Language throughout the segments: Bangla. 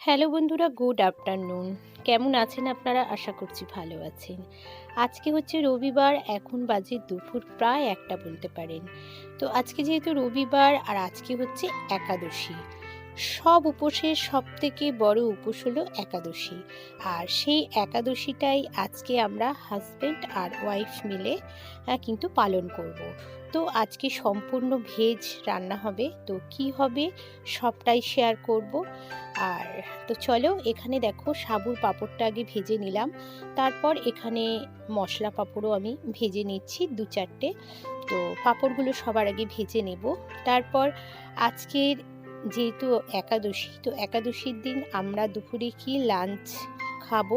হ্যালো বন্ধুরা, গুড আফটারনুন। কেমন আছেন আপনারা? আশা করছি ভালো আছেন। আজকে হচ্ছে রবিবার, এখন বাজে দুপুর প্রায় একটা বলতে পারেন। তো আজকে যেহেতু রবিবার, আর আজকে হচ্ছে একাদশী সব উপোসের সব থেকে বড় উপোস হলো একাদশী। আর সেই একাদশীটাই আজকে আমরা হাজব্যান্ড আর ওয়াইফ মিলে কিন্তু পালন করব। তো আজকে সম্পূর্ণ ভেজ রান্না হবে, তো কি হবে সবটাই শেয়ার করব। আর তো চলো এখানে দেখো সাবুর পাঁপড়টা আগে ভেজে নিলাম। তারপর এখানে মশলা পাঁপড়ও আমি ভেজে নিচ্ছি দু চারটে। তো পাঁপড়গুলো সবার আগে ভেজে নেব। তারপর আজকের যেহেতু একাদশী, তো একাদশীর দিন আমরা দুপুরে কি লাঞ্চ খাব?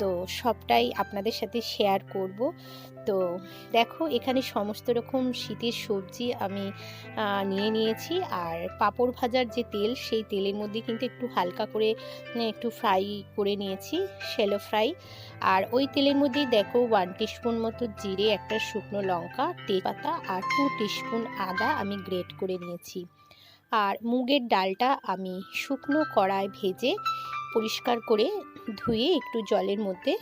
তো সবটাই আপনাদের সাথে শেয়ার করব। তো দেখো, এখানে সমস্ত রকম শীতের সবজি আমি নিয়ে নিয়েছি। আর পাঁপড় ভাজার যে তেল, সেই তেলের মধ্যে কিন্তু একটু হালকা করে একটু ফ্রাই করে নিয়েছি শ্যালো ফ্রাই আর ওই তেলের মধ্যেই দেখো ওয়ান টিস্পুন মতো জিরে, একটা শুকনো লঙ্কা, তেজপাতা আর টু টিস্পুন আদা আমি গ্রেট করে নিয়েছি। আর মুগের ডালটা আমি শুকনো কড়ায় ভেজে পরিষ্কার করে ধুয়ে একটু জলের মধ্যে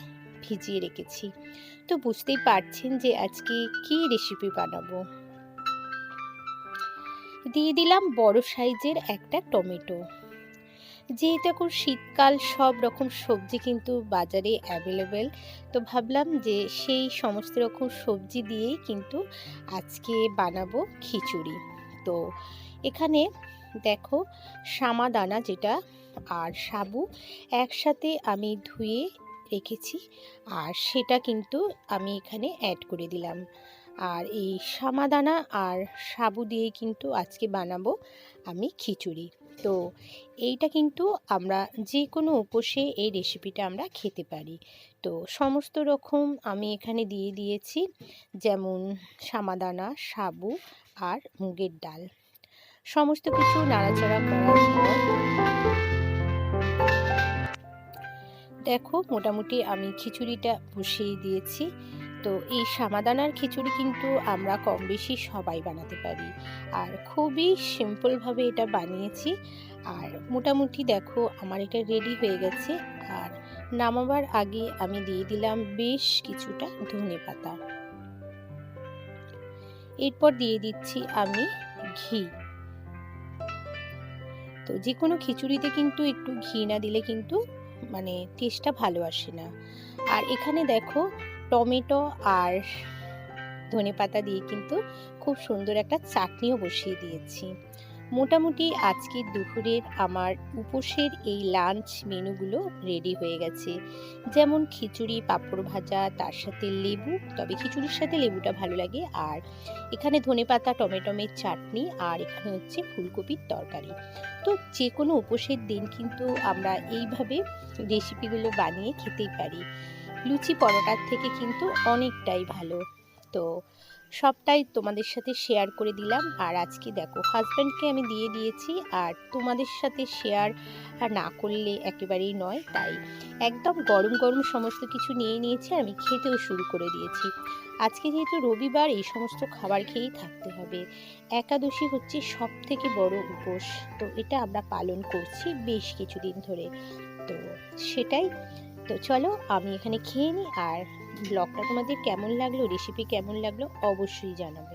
ভিজিয়ে রেখেছি। তো বুঝতেই পারছেন যে আজকে কি রেসিপি বানাবো। দিয়ে দিলাম বড় সাইজের একটা টমেটো। যেহেতু এখন শীতকাল, সব রকম সবজি কিন্তু বাজারে অ্যাভেলেবেল তো ভাবলাম যে সেই সমস্ত রকম সবজি দিয়েই কিন্তু আজকে বানাবো খিচুড়ি। তো এখানে দেখো সামাদানা যেটা আর সাবু একসাথে আমি ধুয়ে রেখেছি আর সেটা কিন্তু আমি এখানে অ্যাড করে দিলাম। আর এই সামাদানা আর সাবু দিয়ে কিন্তু আজকে বানাবো আমি খিচুড়ি। তো এইটা কিন্তু আমরা যে কোনো উপসে এই রেসিপিটা আমরা খেতে পারি। তো সমস্ত রকম আমি এখানে দিয়ে দিয়েছি যেমন সামাদানা সাবু আর মুগের ডাল। সমস্ত কিছু নাড়াচাড়া করার পর দেখো, মোটামুটি আমি খিচুড়িটা বসিয়ে দিয়েছি। তো এই সামাদানার খিচুড়ি কিন্তু আমরা কম বেশি সবাই বানাতে পারি। আর খুবই সিম্পলভাবে এটা বানিয়েছি। আর মোটামুটি দেখো, আমার এটা রেডি হয়ে গেছে। আর নামাবার আগে আমি দিয়ে দিলাম বেশ কিছুটা ধনে পাতা। এরপর দিয়ে দিচ্ছি আমি ঘি। তো যে কোনো খিচুড়িতে কিন্তু একটু ঘি না দিলে কিন্তু মানে টেস্টটা ভালো আসে না। আর এখানে দেখো টমেটো আর ধনে পাতা দিয়ে কিন্তু খুব সুন্দর একটা চাটনিও বসিয়ে দিয়েছি। মোটামুটি আজকে দুপুরের আমার উপোসের এই লাঞ্চ মেনুগুলো রেডি হয়ে গেছে। যেমন খিচুড়ি, পাঁপড় ভাজা, তার সাথে লেবু, তবে খিচুড়ির সাথে লেবুটা ভালো লাগে। আর এখানে ধনেপাতা টমেটোমের চাটনি, আর এখানে হচ্ছে ফুলকপির তরকারি। তো যে কোনো উপোসের দিন কিন্তু আমরা এইভাবে রেসিপিগুলো বানিয়ে খেতেই পারি। লুচি পরোটার থেকে কিন্তু অনেকটাই ভালো। তো সবটাই তোমাদের সাথে শেয়ার করে দিলাম। আর আজকে দেখো হাজব্যান্ডকে আমি দিয়ে দিয়েছি, আর তোমাদের সাথে শেয়ার না করলে একেবারেই নয়। তাই একদম গরম গরম সমস্ত কিছু নিয়ে নিয়েছি আমি খেতেও শুরু করে দিয়েছি। আজকে যেহেতু রবিবার, এই সমস্ত খাবার খেয়েই থাকতে হবে। একাদশী হচ্ছে সব থেকে বড় উপোস, তো এটা আমরা পালন করছি বেশ কিছুদিন ধরে। তো সেটাই। তো চলো, আমি এখানে খেয়ে নিই, আর ব্লগটা তোমাদের কেমন লাগল রেসিপি কেমন লাগল অবশ্যই জানাব।